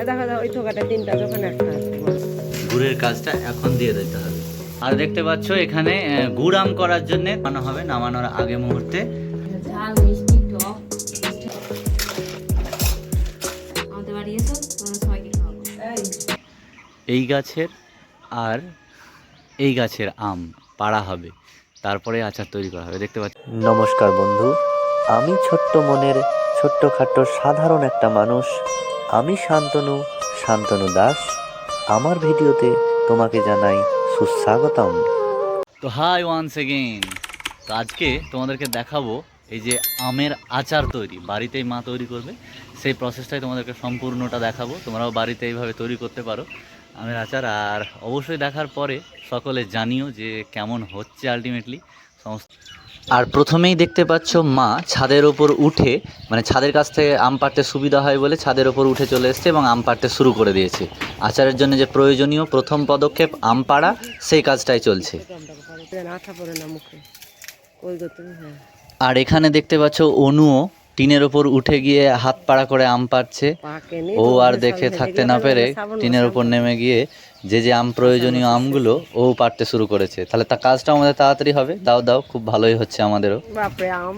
এই দেখো দেখো, ওই থোকাটা তিনটা যখন একটা আছে। গুড়ের কাজটা এখন দিয়ে দিতে হবে। আর দেখতে পাচ্ছ এখানে আহ, গুড় আম করার জন্য নামানো হবে নামানোর আগে মুহূর্তে। ঝাল মিষ্টি টক আমাদের বাড়ি এসো তোমরা সবাইকে খাওয়াবো। এই। গাছের আর এই গাছের আম পাড়া হবে। তারপরে আচার তৈরি করা হবে দেখতে পাচ্ছ। নমস্কার বন্ধু আমি ছোট্ট মনের ছোট্টখাট্ট সাধারণ একটা মানুষ আমি শান্তনু শান্তনু দাস। আমার ভিডিওতে তোমাকে জানাই সুস্বাগতম। তো হাই ওয়ান্স এগেইন তো আজকে তোমাদেরকে দেখাবো এই যে আমের আচার তৈরি, বাড়িতেই মা তৈরি করবে। সেই প্রসেসটাই তোমাদেরকে সম্পূর্ণটা দেখাবো। তোমরাও বাড়িতে এইভাবে তৈরি করতে পারো আমের আচার। আর অবশ্যই দেখার পরে সকলে জানিও যে কেমন হচ্ছে আলটিমেটলি আর প্রথমেই দেখতে পাচ্ছ মা ছাদের ওপর উঠে মানে ছাদের কাছ থেকে আম পাড়তে সুবিধা হয় বলে ছাদের ওপর উঠে চলে এসছে এবং আম পাড়তে শুরু করে দিয়েছে। আচারের জন্য যে প্রয়োজনীয় প্রথম পদক্ষেপ আম পাড়া সেই কাজটাই চলছে। হ্যাঁ। আর এখানে দেখতে পাচ্ছ অনুও টিনের ওপর উঠে গিয়ে হাত পাড়া করে আম পাড়ছে। ও আর দেখে থাকতে না পেরে টিনের ওপর নেমে গিয়ে যে যে আম প্রয়োজনীয় আমগুলো ও পাড়তে শুরু করেছে। তাহলে তা কাজটা আমাদের তাড়াতাড়ি হবে। দাও দাও খুব ভালোই হচ্ছে আমাদেরও। বাপরে আম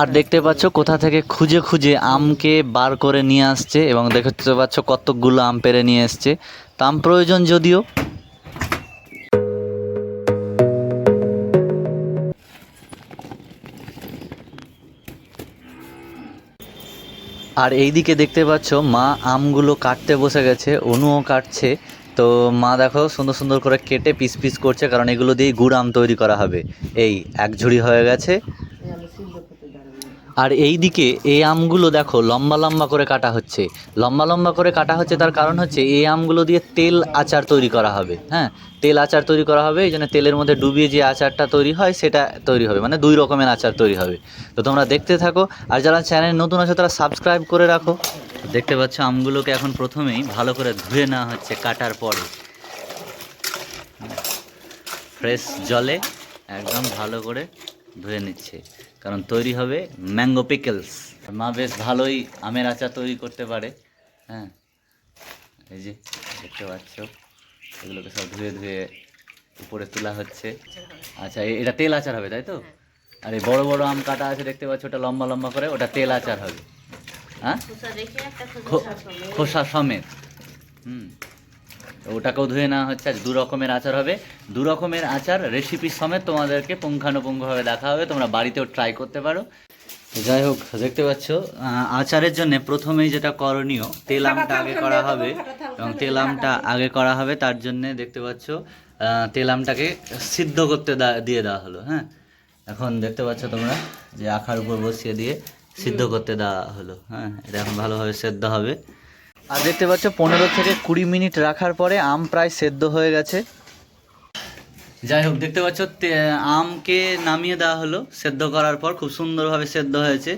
আর দেখতে পাচ্ছ কোথা থেকে খুঁজে খুঁজে আমকে বার করে নিয়ে আসছে এবং দেখতে পাচ্ছ কতকগুলো আম পেরে নিয়ে এসছে। তা আম প্রয়োজন যদিও আর এই দিকে দেখতে পাচ্ছ, মা আমগুলো কাটতে বসে গেছে, অনুও কাটছে। তো মা দেখো, সুন্দর সুন্দর করে কেটে পিস পিস করছে, কারণ এগুলো দিয়ে গুড় আম তৈরি করা হবে। এই, এক ঝুড়ি হয়ে গেছে। আর এই দিকে এই আমগুলো দেখো, লম্বা লম্বা করে কাটা হচ্ছে। লম্বা লম্বা করে কাটা হচ্ছে তার কারণ হচ্ছে এই আমগুলো দিয়ে তেল আচার তৈরি করা হবে হ্যাঁ? তেল আচার তৈরি করা হবে, এই জন্য তেলের মধ্যে ডুবিয়ে যে আচারটা তৈরি হয়, সেটা তৈরি হবে মানে দুই রকমের আচার তৈরি হবে। তো তোমরা দেখতে থাকো, আর যারা চ্যানেল নতুন আছে, তারা সাবস্ক্রাইব করে রাখো। দেখতে পাচ্ছ আমগুলোকে এখন প্রথমেই ভালো করে ধুয়ে নেওয়া হচ্ছে কাটার পরে। ফ্রেশ জলে একদম ভালো করে ধুয়ে নিচ্ছে। কারণ তৈরি হবে ম্যাঙ্গো পিকলস। মা বেশ ভালোই আমের আচার তৈরি করতে পারে হ্যাঁ। এই যে দেখতে পাচ্ছ এগুলোকে সব ধুয়ে ধুয়ে উপরে তোলা হচ্ছে। আচ্ছা এটা তেল আচার হবে তাই তো? আর এই বড় বড় আম কাটা আছে দেখতে পাচ্ছ ওটা লম্বা লম্বা করে ওটা তেল আচার হবে। হ্যাঁ? খোসা সমেত। হুম। ওটাকেও ধুয়ে নেওয়া হচ্ছে। আজ দু রকমের আচার হবে। দু রকমের আচার রেসিপি সমেত তোমাদেরকে পুঙ্খানুপুঙ্খভাবে দেখা হবে। তোমরা বাড়িতেও ট্রাই করতে পারো। যাই হোক দেখতে পাচ্ছ আচারের জন্য প্রথমেই যেটা করণীয় তেল আমটা আগে করা হবে। এবং তেল আমটা আগে করা হবে তার জন্য দেখতে পাচ্ছ তেল আমটাকে সিদ্ধ করতে দিয়ে দেওয়া হলো হ্যাঁ? এখন দেখতে পাচ্ছ তোমরা যে আখার উপর বসিয়ে দিয়ে সিদ্ধ করতে দেওয়া হলো হ্যাঁ? এটা এখন ভালোভাবে সেদ্ধ হবে। আর দেখতে পাচ্ছ, পনেরো থেকে কুড়ি মিনিট রাখার পরে আম প্রায় সেদ্ধ হয়ে গেছে। যাই হোক, দেখতে পাচ্ছ আমকে নামিয়ে দেওয়া হলো। সেদ্ধ করার পর খুব সুন্দরভাবে সেদ্ধ হয়েছে।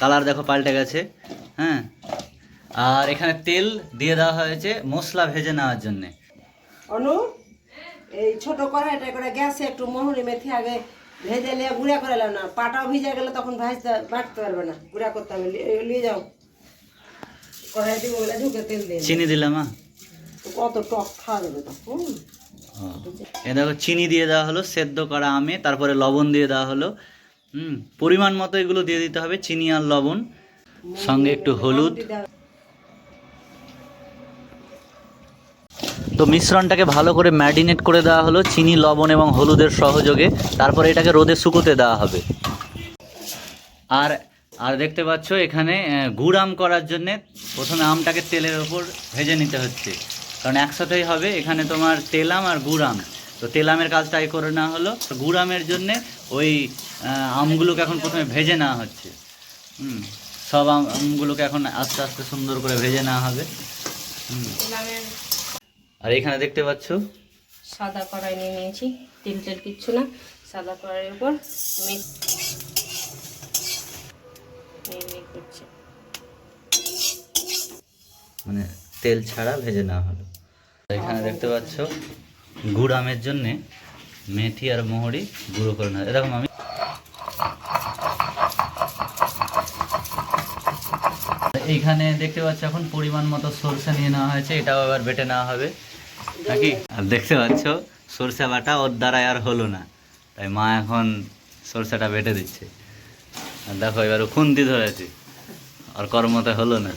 কালার দেখো, পাল্টে গেছে। হ্যাঁ? আর এখানে তেল দিয়ে দেওয়া হয়েছে মশলা ভেজে নেওয়ার জন্যে। অনু, এই ছোট কড়াইটা করে গ্যাসে একটু মহুরি মেথি আগে ভেজে নিয়ে গুঁড়া করে না, পাটাও ভিজে গেলে তখন ভাজতে বাটতে পারবে না। গুঁড়া করতে হবে নিয়ে যাও। কড়াই দিব বলে ঢুকে তেল দিয়ে চিনি দিলাম। মা কত টক খাওয়া যাবে তো এ দেখো চিনি দিয়ে দেওয়া হলো সেদ্ধ করা আমে তারপরে লবণ দিয়ে দেওয়া হলো। হুম পরিমাণ মতো এগুলো দিয়ে দিতে হবে চিনি আর লবণ সঙ্গে একটু হলুদ। তো মিশ্রণটাকে ভালো করে ম্যারিনেট করে দেওয়া হলো চিনি লবণ এবং হলুদের সহযোগে। তারপরে এটাকে রোদে শুকোতে দেওয়া হবে। আর আর দেখতে পাচ্ছ এখানে গুড় আম করার জন্যে প্রথমে আমটাকে তেলের ওপর ভেজে নিতে হচ্ছে। কারণ একসাথেই হবে এখানে তোমার তেল আম আর গুড় আম। তো তেল আমের কাজটাই করে নেওয়া হলো। গুড় আমের জন্যে ওই আমগুলোকে এখন প্রথমে ভেজে নেওয়া হচ্ছে। হুম সব আম আমগুলোকে এখন আস্তে আস্তে সুন্দর করে ভেজে নেওয়া হবে। আর এখানে দেখতে পাচ্ছ? সাদা কড়াই নিয়ে নিয়েছি তেল তেল কিচ্ছু না। সাদা কড়াইয়ের উপর মানে তেল ছাড়া ভেজে নেওয়া হলো। এখানে দেখতে পাচ্ছ, গুড় আমের জন্যে মেথি আর মোহরি গুঁড়ো করে নেওয়া। এরকম আমি এইখানে দেখতে পাচ্ছ এখন পরিমাণ মতো সরষে নিয়ে নেওয়া হয়েছে, এটাও আবার বেটে নেওয়া হবে। নাকি? আর দেখতে পাচ্ছ, সরষে বাটা ওর দ্বারাই আর হলো না। তাই মা এখন সরষেটা বেটে দিচ্ছে। দেখো, এবার খুন্তি ধরেছে। আর কর্মতে হলো না।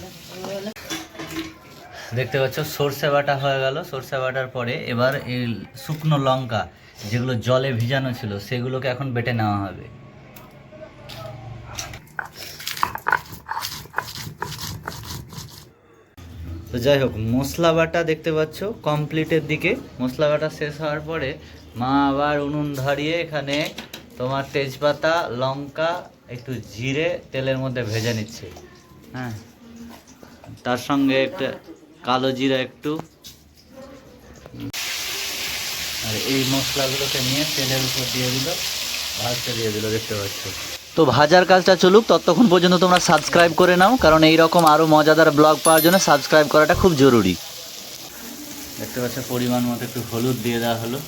দেখতে পাচ্ছ, সর্ষে বাটা হয়ে গেল। সর্ষে বাটার পরে এবার এই শুকনো লঙ্কা, যেগুলো জলে ভিজানো ছিল, সেগুলোকে এখন বেটে নেওয়া হবে। তো যাই হোক, মশলা বাটা দেখতে পাচ্ছ, কমপ্লিটের দিকে। মশলা বাটা শেষ হওয়ার পরে মা আবার উনুন ধরিয়ে এখানে তোমার তেজপাতা, লঙ্কা একটু জিরে তেলের মধ্যে ভেজে নিচ্ছে। হ্যাঁ। তার সঙ্গে একটা কালো জিরা একটু। আর এই মশলাগুলোকে নিয়ে তেলের উপর দিয়ে দিল ভাজতে দিয়ে দিল, দেখতে পাচ্ছ। তো ভাজার কাজটা চলুক, ততক্ষণ পর্যন্ত তোমরা সাবস্ক্রাইব করে নাও, কারণ এই রকম আরও মজাদার ব্লগ পাওয়ার জন্য সাবস্ক্রাইব করাটা খুব জরুরি। দেখতে পাচ্ছ, পরিমাণ মতো একটু হলুদ দিয়ে দেওয়া হলো।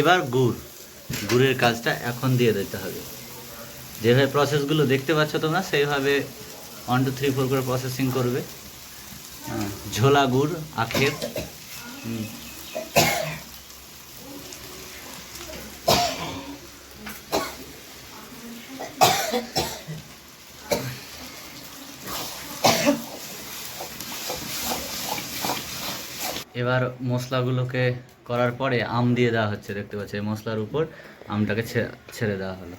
এবার গুড়। গুড়ের কাজটা এখন দিয়ে দিতে হবে। যেভাবে প্রসেসগুলো দেখতে পাচ্ছ তোমরা, সেইভাবে ওয়ান টু থ্রি ফোর করে প্রসেসিং করবে। ঝোলা গুড়, আখের। এবার মশলাগুলোকে করার পরে আম দিয়ে দেওয়া হচ্ছে, দেখতে পাচ্ছি এই মশলার উপর আমটাকে ছেড়ে দেওয়া হলো।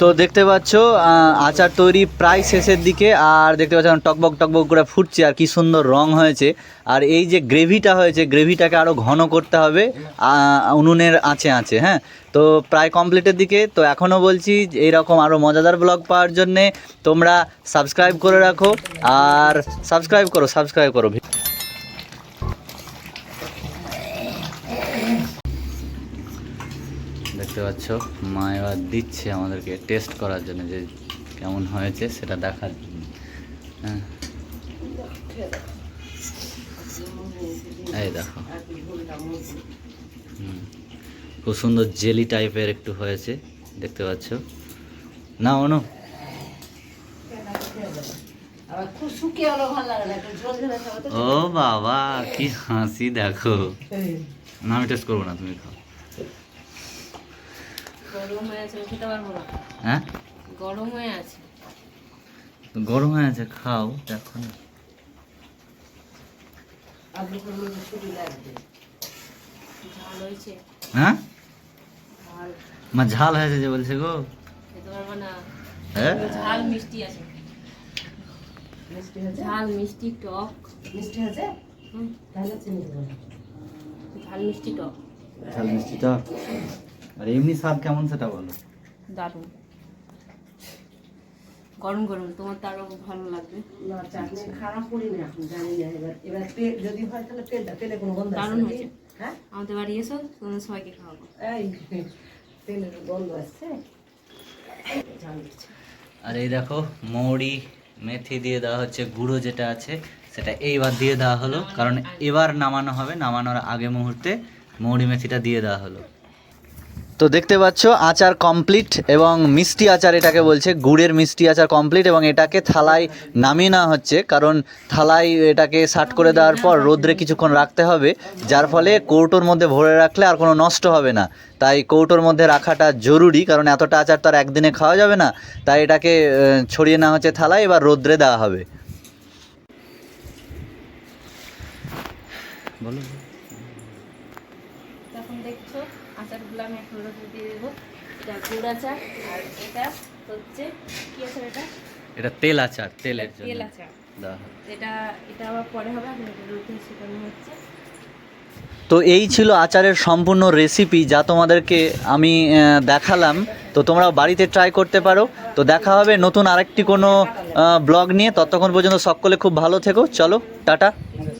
তো দেখতে পাচ্ছ আচার তৈরি প্রায় শেষের দিকে, আর দেখতে পাচ্ছ টকবক টকবক করে ফুটছে, আর কি সুন্দর রং হয়েছে। আর এই যে গ্রেভিটা হয়েছে, গ্রেভিটাকে আরও ঘন করতে হবে উনুনের আঁচে আঁচে হ্যাঁ? তো প্রায় কমপ্লিটের দিকে, তো এখনও বলছি এইরকম আরও মজাদার ব্লগ পাওয়ার জন্যে তোমরা সাবস্ক্রাইব করে রাখো, আর সাবস্ক্রাইব করো সাবস্ক্রাইব করো। দেখতে পাচ্ছ। মা এবার দিচ্ছে আমাদেরকে টেস্ট করার জন্য যে কেমন হয়েছে সেটা দেখার জন্য। হ্যাঁ। এই দেখো। খুব সুন্দর জেলি টাইপের একটু হয়েছে দেখতে পাচ্ছ। না অনু ও বাবা কি হাসি দেখো। না আমি টেস্ট করব না তুমি খাও। গরম হয়ে আছে খেতে পারব না। হ্যাঁ? গরম হয়ে আছে। গরম হয়ে আছে খাও দেখো না। হ্যাঁ? ঝাল। মা ঝাল হয়েছে যে বলছে গো। খেতে পারব না। হ্যাঁ? ঝাল মিষ্টি আছে। মিষ্টি ঝাল মিষ্টি টক। মিষ্টি হয়েছে? হুম, তাহলে চিনি দেবো ঝাল মিষ্টি টক। ঝাল মিষ্টিটা আর এমনি স্বাদ কেমন সেটা বলো। দারুণ। গরম গরম তোমার তো আরও ভালো লাগবে। না খারাপ করিনি এখন জানি না এবার এবার তেল যদি হয় তাহলে তেলটা তেলে কোনো গন্ধ আছে দারুণ হয়েছে। হ্যাঁ? আমাদের বাড়ি এসো তোমাদের সবাইকে খাওয়াবো। এই তেলের গন্ধ আসছে। আর এই দেখো মৌরি মেথি দিয়ে দেওয়া হচ্ছে গুঁড়ো যেটা আছে সেটা এইবার দিয়ে দেওয়া হলো। কারণ এবার নামানো হবে নামানোর আগে মুহূর্তে মৌরি মেথিটা দিয়ে দেওয়া হলো। তো দেখতে পাচ্ছ, আচার কমপ্লিট এবং মিষ্টি আচার এটাকে বলছে, গুড়ের মিষ্টি আচার কমপ্লিট এবং এটাকে থালায় নামিয়ে নেওয়া হচ্ছে। কারণ থালায় এটাকে সাট করে দেওয়ার পর রোদ্রে কিছুক্ষণ রাখতে হবে, যার ফলে কৌটোর মধ্যে ভরে রাখলে আর কোনো নষ্ট হবে না। তাই কৌটোর মধ্যে রাখাটা জরুরি, কারণ এতটা আচার তো আর একদিনে খাওয়া যাবে না। তাই এটাকে ছড়িয়ে নেওয়া হচ্ছে থালায়, এবার রোদ্রে দেওয়া হবে। বলো তখন দেখছ আচারগুলো আমি এখন রোদে দিয়ে দেবো এটা গুড় আচার আর এটা হচ্ছে কি আচার এটা? এটা তেল আচার তেলের জন্য। তেল আচার। এটা এটা আবার পরে হবে এখন এটা রোদে হচ্ছে। তো এই ছিল আচারের সম্পূর্ণ রেসিপি যা তোমাদেরকে আমি দেখালাম। তো তোমরা বাড়িতে ট্রাই করতে পারো। তো দেখা হবে নতুন আরেকটি কোনো ব্লগ নিয়ে। ততক্ষণ পর্যন্ত সকলে খুব ভালো থেকো। চলো টাটা।